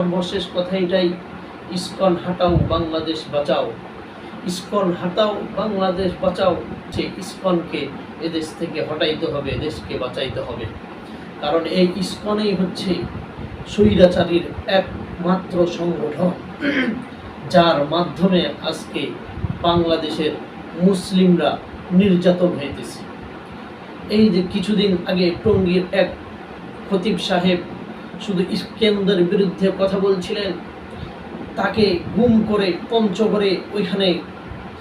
সর্বশেষ কথা এটাই, ইস্কন হাটাও, বাংলাদেশ বাঁচাও। ইস্কন হাটাও, বাংলাদেশ বাঁচাও, যে ইস্কনকে এদেশ থেকে হটাইতে হবে, দেশকে বাঁচাইতে হবে। কারণ এই ইস্কনেই হচ্ছে স্বৈরাচারীর একমাত্র সংগঠন, যার মাধ্যমে আজকে বাংলাদেশের মুসলিমরা নির্যাতন হইতেছে। এই যে কিছুদিন আগে টঙ্গীর এক খতিব সাহেব শুধু ইস্কেন্দার বিরুদ্ধে কথা বলছিলেন। তাকে গুম করে পঞ্চগড়ে ওইখানে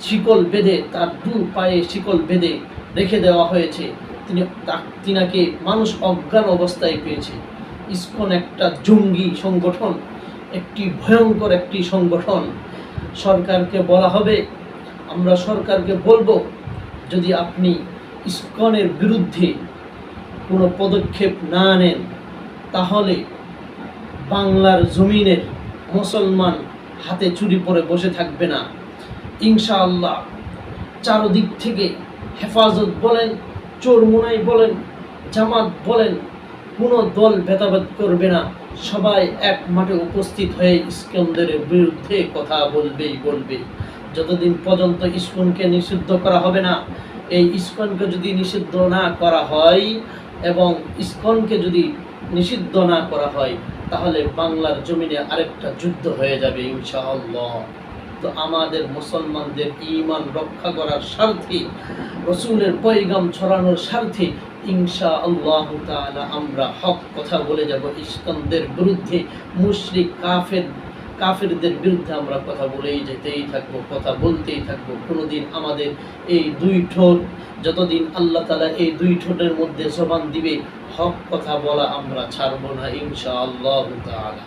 শিকল বেঁধে, তার দু পায়ে শিকল বেঁধে রেখে দেওয়া হয়েছে। তিনি তিনাকে মানুষ অজ্ঞান অবস্থায় পেয়েছে। ইস্কন একটা জঙ্গি সংগঠন, একটি ভয়ঙ্কর একটি সংগঠন। সরকারকে বলা হবে, আমরা সরকারকে বলব, যদি আপনি ইস্কনের বিরুদ্ধে কোনো পদক্ষেপ না নেন তাহলে বাংলার জমিনের মুসলমান হাতে চুরি পরে বসে থাকবে না। ইনশাআল্লাহ চারদিক থেকে হেফাজত বলেন চোরমুনাই বলেন, জামাত বলেন, কোনো দল ভেদাভেদ করবে না। সবাই এক মাঠে উপস্থিত হয়ে ইস্কন্দের বিরুদ্ধে কথা বলবেই বলবে। যতদিন পর্যন্ত ইস্কনকে নিষিদ্ধ করা হবে না, এই ইস্কনকে যদি নিষিদ্ধ না করা হয় এবং ইস্কনকে যদি নিষিদ্ধ না করা হয়, তাহলে বাংলার জমিনে আরেকটা যুদ্ধ হয়ে যাবে ইনশাআল্লাহ। তো আমাদের মুসলমানদের ঈমান রক্ষা করার স্বার্থে, রসুলের পৈগাম ছড়ানোর স্বার্থে ইনশা আল্লাহ আমরা হক কথা বলে যাব। ইস্কনদের বিরুদ্ধে মুশরিক, কাফের কাফেরদের বিরুদ্ধে আমরা কথা বলেই যেতেই থাকব, কথা বলতেই থাকব। কোনোদিন আমাদের এই দুই ঠোঁট, যতদিন আল্লাহ তালা এই দুই ঠোঁটের মধ্যে সমান দিবে, হক কথা বলা আমরা ছাড়বো না ইনশা আল্লাহ তাআলা।